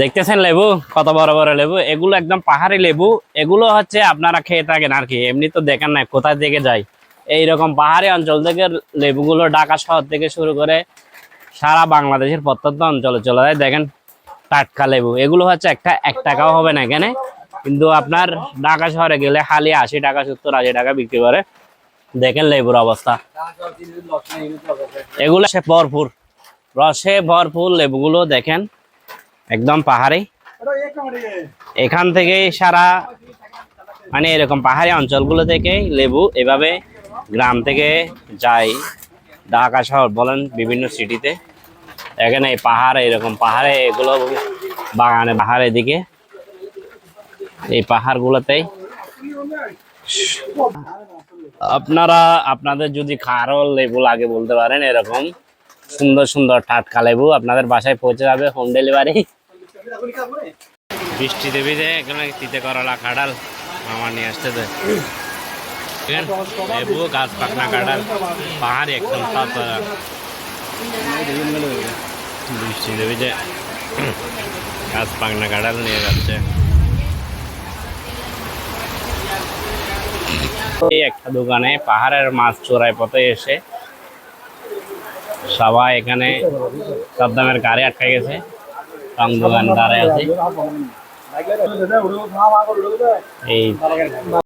দেখতেছেন লেবু? কত বড় বড় লেবু? এগুলো একদম পাহাড়ি লেবু। এগুলো হচ্ছে আপনারা খেয়ে থাকেন আর কি। এমনি তো দেখেন না কোথায় থেকে যায়। এইরকম পাহাড়ি অঞ্চল থেকে লেবুগুলো ঢাকা শহর থেকে শুরু করে সারা বাংলাদেশের প্রত্যন্ত অঞ্চলে চলে যায়। দেখেন, টাটকা লেবু। এগুলো হচ্ছে একটা, এক টাকাও হবে না এখানে। কিন্তু আপনার ঢাকা শহরে গেলে খালি আশি টাকা, সত্তর, আশি টাকা বিক্রি করে। দেখেন লেবুর অবস্থা। এগুলো সে ভরপুর। রসে ভরপুর লেবুগুলো, দেখেন। একদম পাহাড়ে। এখান থেকে সারা মানে এরকম পাহাড়ি অঞ্চলগুলো থেকে লেবু এভাবে গ্রাম থেকে যায়। ঢাকা শহর বলেন বিভিন্ন সিটিতে। এখানে এই পাহাড়, এরকম পাহাড়ে এগুলো বাগানে, পাহাড়ের দিকে এই পাহাড়গুলোতেই। আপনারা, আপনাদের যদি খারো লেবু লাগে বলতে পারেন, এরকম সুন্দর সুন্দর টাটকা লেবু আপনাদের বাসায় পৌঁছে যাবে হোম ডেলিভারি। বৃষ্টি দেবী যে এখানে তিতে করলা কাঁঠাল আমার নিয়ে আসতে দে ঠিক আছে? লেবু, গাছ পাকনা কাঁঠাল, পাহাড়ি একদম বৃষ্টি দেবী যে গাছ পাকনা কাঁঠাল নিয়ে যাচ্ছে। এই একটা দোকানে পাহাড়ের মাছ চোরাই পথে এসে সবাই এখানে সাদ্দামের গাড়ি আটকে গেছে। রং দোকান দাঁড়ায় আছে। এই